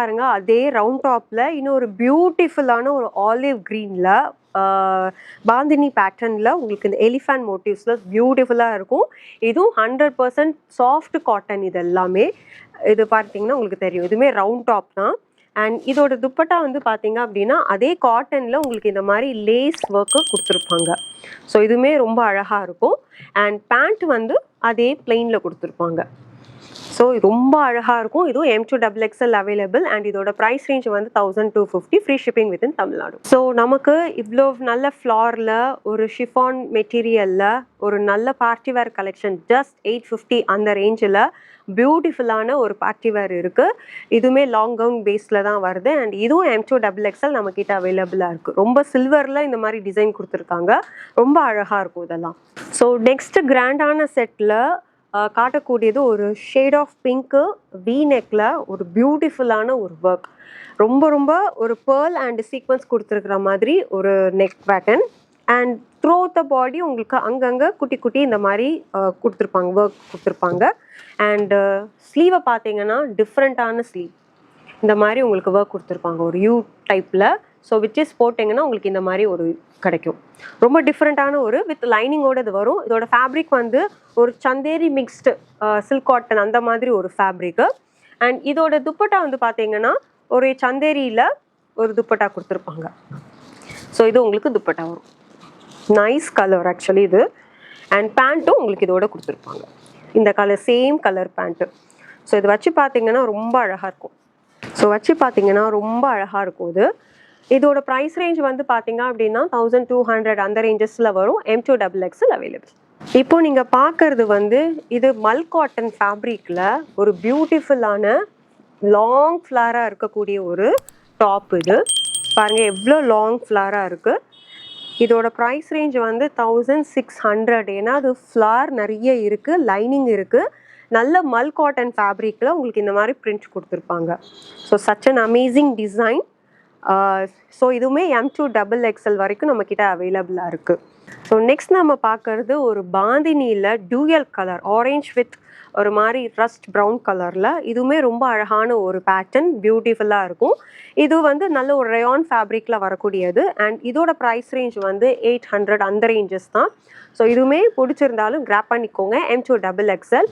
பாருங்க அதே ரவுண்ட் டாப்ல இன்னும் ஒரு பியூட்டிஃபுல்லான ஒரு ஆலிவ் க்ரீன்ல பாந்தினி பேட்டர்னில் உங்களுக்கு இந்த எலிஃபண்ட் மோட்டிவ்ஸில் பியூட்டிஃபுல்லாக இருக்கும். இதுவும் ஹண்ட்ரட் பர்சன்ட் சாஃப்ட் காட்டன் இது எல்லாமே இது பார்த்தீங்கன்னா உங்களுக்கு தெரியும். இதுவுமே ரவுண்ட் டாப் தான். அண்ட் இதோட துப்பட்டா வந்து பார்த்தீங்க அப்படின்னா அதே காட்டனில் உங்களுக்கு இந்த மாதிரி லேஸ் ஒர்க்கு கொடுத்துருப்பாங்க. ஸோ இதுவுமே ரொம்ப அழகாக இருக்கும். அண்ட் பேண்ட் வந்து அதே பிளெயினில் கொடுத்துருப்பாங்க. ஸோ ரொம்ப அழகாக இருக்கும். இதுவும் M two double XL available and இதோட ப்ரைஸ் ரேஞ்ச் வந்து thousand two fifty free shipping within Tamil Nadu so நமக்கு இவ்வளோ நல்ல ஃப்ளாரில் ஒரு ஷிஃபான் மெட்டீரியலில் ஒரு நல்ல party wear collection just eight fifty அந்த ரேஞ்சில் பியூட்டிஃபுல்லான ஒரு பார்ட்டி வேர் இருக்குது இதுவுமே லாங் கவுன் பேஸில் தான் வருது. அண்ட் இதுவும் எம் டூ டபுள் எக்ஸ்எல் நம்மக்கிட்ட அவைலபிளாக இருக்குது ரொம்ப சில்வரில் இந்த மாதிரி டிசைன் கொடுத்துருக்காங்க. ரொம்ப அழகாக இருக்கும் இதெல்லாம். ஸோ நெக்ஸ்ட் கிராண்டான செட்டில் காட்டக்கூடியது ஒரு ஷேட் ஆஃப் பிங்க்கு வி நெக்கில் ஒரு பியூட்டிஃபுல்லான ஒரு ஒர்க் ரொம்ப ரொம்ப ஒரு பேர்ல் அண்ட் சீக்வன்ஸ் கொடுத்துருக்குற மாதிரி ஒரு neck pattern and through the body உங்களுக்கு அங்கங்கே குட்டி குட்டி இந்த மாதிரி கொடுத்துருப்பாங்க ஒர்க் கொடுத்துருப்பாங்க. அண்டு ஸ்லீவை பார்த்தீங்கன்னா டிஃப்ரெண்ட்டான ஸ்லீவ் இந்த மாதிரி உங்களுக்கு ஒர்க் கொடுத்துருப்பாங்க ஒரு யூ டைப்பில் ஸோ விச் இஸ் போட்டிங்கன்னா உங்களுக்கு இந்த மாதிரி ஒரு கிடைக்கும். ரொம்ப டிஃப்ரெண்ட்டான ஒரு வித் லைனிங்கோட இது வரும். இதோட ஃபேப்ரிக் வந்து ஒரு சந்தேரி மிக்ஸ்டு சில்க் காட்டன் அந்த மாதிரி ஒரு ஃபேப்ரிக்கு அண்ட் இதோட துப்பட்டா வந்து பார்த்தீங்கன்னா ஒரு சந்தேரியில் ஒரு துப்பட்டா கொடுத்துருப்பாங்க. ஸோ இது உங்களுக்கு துப்பட்டா வரும். நைஸ் கலர் ஆக்சுவலி இது. அண்ட் பேண்ட்டும் உங்களுக்கு இதோட கொடுத்துருப்பாங்க. இந்த colour same colour pant so இது வச்சு பார்த்தீங்கன்னா ரொம்ப அழகாக இருக்கும். ஸோ வச்சு பார்த்தீங்கன்னா ரொம்ப அழகாக இருக்கும் இது. இதோட ப்ரைஸ் ரேஞ்ச் வந்து பார்த்தீங்க அப்படின்னா தௌசண்ட் டூ ஹண்ட்ரட் அந்த ரேஞ்சஸில் வரும். எம் டூ டபுள் எக்ஸில் அவைலபிள் இப்போ நீங்கள் பார்க்கறது வந்து இது மல் காட்டன் ஃபேப்ரிக்கில் ஒரு பியூட்டிஃபுல்லான லாங் ஃப்ளாராக இருக்கக்கூடிய ஒரு டாப் இது. பாருங்கள் எவ்வளோ லாங் ஃப்ளாராக இருக்குது இதோட ப்ரைஸ் ரேஞ்ச் வந்து தௌசண்ட் சிக்ஸ் ஹண்ட்ரட் ஏன்னா அது ஃப்ளார் நிறைய இருக்குது லைனிங் இருக்குது நல்ல மல் காட்டன் ஃபேப்ரிக்கில் உங்களுக்கு இந்த மாதிரி பிரிண்ட் கொடுத்துருப்பாங்க. So such an amazing design so இதுவுமே எம் டூ டபுள் எக்ஸ்எல் வரைக்கும் நம்மக்கிட்ட அவைலபிளாக இருக்குது ஸோ நெக்ஸ்ட் நம்ம பார்க்குறது ஒரு பாந்தினியில் டூயல் கலர் ஆரஞ்ச் வித் ஒரு மாதிரி ரஸ்ட் ப்ரௌன் கலரில் இதுவுமே ரொம்ப அழகான ஒரு பேட்டர்ன் பியூட்டிஃபுல்லாக இருக்கும். இது வந்து நல்ல ஒரு ரயான் ஃபேப்ரிக்கில் வரக்கூடியது. அண்ட் இதோட ப்ரைஸ் ரேஞ்ச் வந்து எயிட் ஹண்ட்ரட் அந்த ரேஞ்சஸ் தான். ஸோ இதுவுமே பிடிச்சிருந்தாலும் கிராப் பண்ணிக்கோங்க எம் டூ டபுள் எக்ஸ்எல்